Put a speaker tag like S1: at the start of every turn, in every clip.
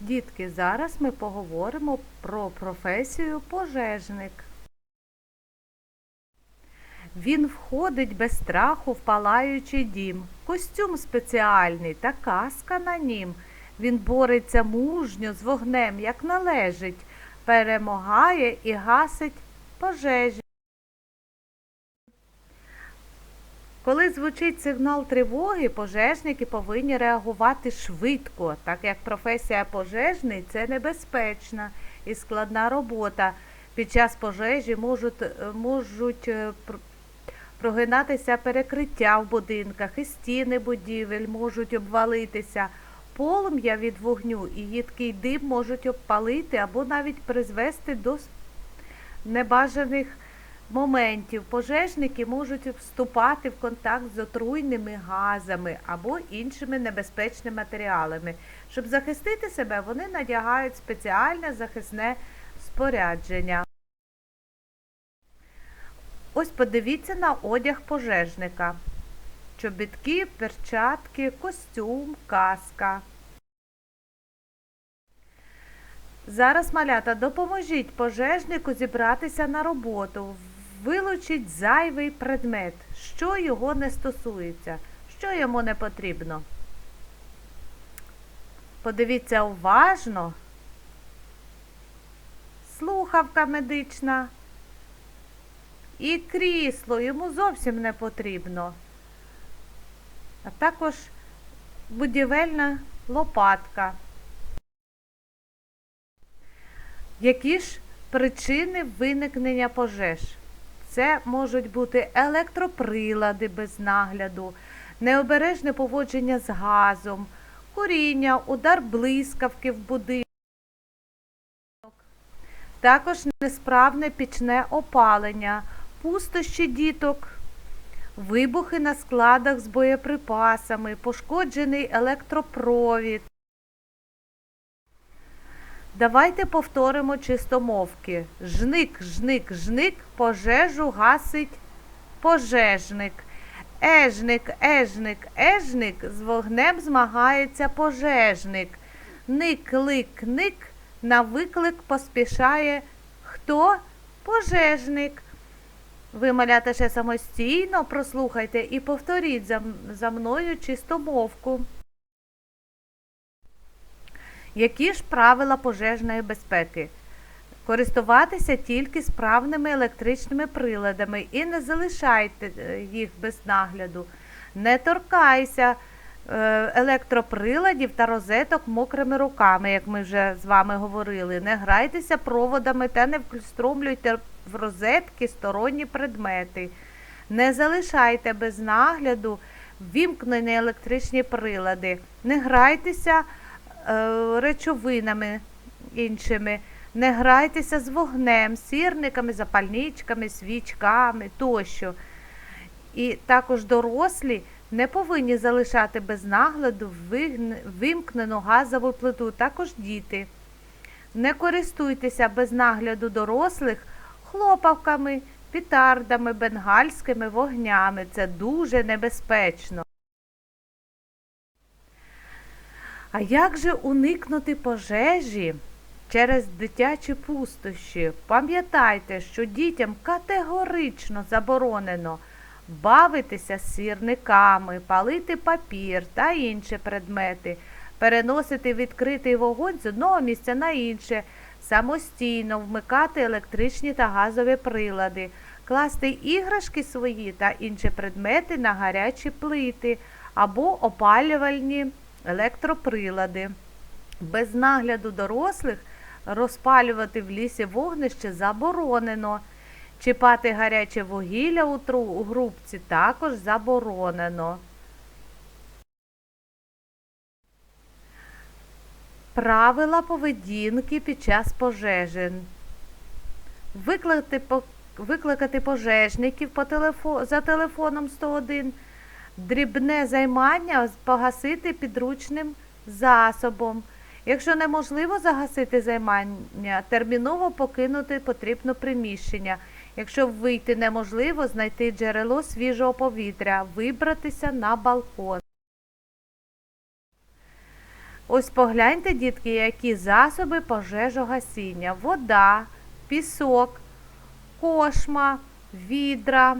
S1: Дітки, зараз ми поговоримо про професію пожежник. Він входить без страху в палаючий дім. Костюм спеціальний та каска на нім. Він бореться мужньо з вогнем, як належить, перемагає і гасить пожежі. Коли звучить сигнал тривоги, пожежники повинні реагувати швидко, так як професія пожежний це небезпечна і складна робота. Під час пожежі можуть, е, можуть е, прогинатися перекриття в будинках і стіни будівель можуть обвалитися. Полум'я від вогню і їдкий дим можуть обпалити або навіть призвести до небажаних моментів пожежники можуть вступати в контакт з отруйними газами або іншими небезпечними матеріалами. Щоб захистити себе, вони надягають спеціальне захисне спорядження. Ось подивіться на одяг пожежника. Чобітки, перчатки, костюм, каска. Зараз, малята, допоможіть пожежнику зібратися на роботу. Вилучіть зайвий предмет, що його не стосується, що йому не потрібно. Подивіться уважно. Слухавка медична. І крісло йому зовсім не потрібно. А також будівельна лопатка. Які ж причини виникнення пожеж? Це можуть бути електроприлади без нагляду, необережне поводження з газом, куріння, удар блискавки в будинок, також несправне пічне опалення, пустощі діток, вибухи на складах з боєприпасами, пошкоджений електропровід. Давайте повторимо чистомовки. Жник, жник, жник, пожежу гасить пожежник. Ежник, ежник, ежник, з вогнем змагається пожежник. Ник, лик, ник, на виклик поспішає хто? Пожежник. Ви, малята, ще самостійно прослухайте і повторіть за, мною чистомовку. Які ж правила пожежної безпеки? Користуватися тільки справними електричними приладами і не залишайте е, їх без нагляду. Не торкайся е, електроприладів та розеток мокрими руками, як ми вже з вами говорили. Не грайтеся проводами та не встромлюйте в розетки сторонні предмети. Не залишайте без нагляду вімкнені електричні прилади. Не грайтеся речовинами іншими. Не грайтеся з вогнем, сірниками, запальничками, свічками тощо. І також дорослі не повинні залишати без нагляду вимкнену газову плиту, також діти. Не користуйтеся без нагляду дорослих хлопавками, пітардами, бенгальськими вогнями. Це дуже небезпечно. А як же уникнути пожежі через дитячі пустощі? Пам'ятайте, що дітям категорично заборонено бавитися сірниками, палити папір та інші предмети, переносити відкритий вогонь з одного місця на інше, самостійно вмикати електричні та газові прилади, класти іграшки свої та інші предмети на гарячі плити або опалювальні електроприлади. Без нагляду дорослих розпалювати в лісі вогнище заборонено. Чіпати гаряче вугілля у, грубці також заборонено. Правила поведінки під час пожежі. Викликати, викликати пожежників по телефо, за телефоном 101. Дрібне займання погасити підручним засобом. Якщо неможливо загасити займання, терміново покинути потрібне приміщення. Якщо вийти неможливо, знайти джерело свіжого повітря, вибратися на балкон. Ось погляньте, дітки, які засоби пожежогасіння. Вода, пісок, кошма, відра.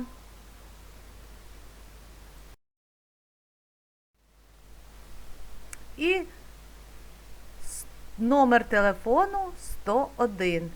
S1: І номер телефону 101.